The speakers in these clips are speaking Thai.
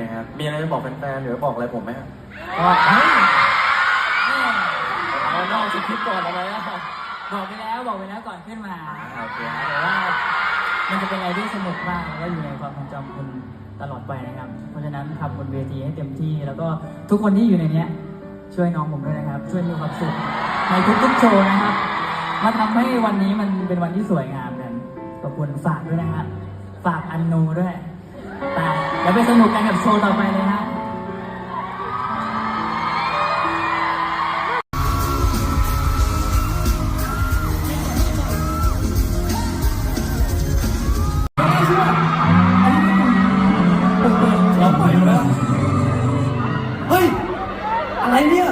นะครับมีอะไรจะบอกแฟนๆหรือบอกอะไรผมไหมครับก็เฮ้ยเอานอกสคริปต์ก่อนเอาไว้แล้วบอกไปแล้วบอกไปแล้วก่อนขึ้นมาโอเคแต่ว่ามันจะเป็นอะไรที่สนุกมากแล้วก็อยู่ในความทรงจำคุณตลอดไปนะครับ เพราะฉะนั้นทำบนเวทีให้เต็มที่ แล้วก็ทุกคนที่อยู่ในเนี้ย ช่วยน้องผมด้วยนะครับ ช่วยมีความสุขในทุกๆโชว์นะครับมาทำให้วันนี้มันเป็นวันที่สวยงามกันขอบคุณฝากด้วยนะครับฝากอันนูด้วย เดี๋ยวไปสนุกกันกับโชว์ต่อไปเลยฮะเฮ้ย อะไรเนี่ย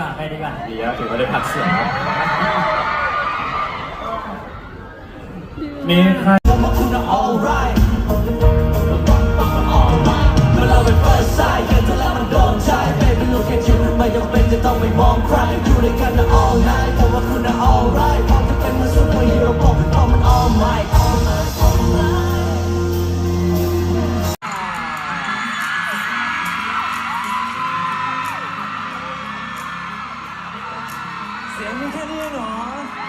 กว่าไปดีกว่าดีแล้วถือว่าได้พักเสียงมีใครต้องไปมองใครอยู่ด้วยกันนะ all night แต่ว่าคุณนะ all 我们看电影了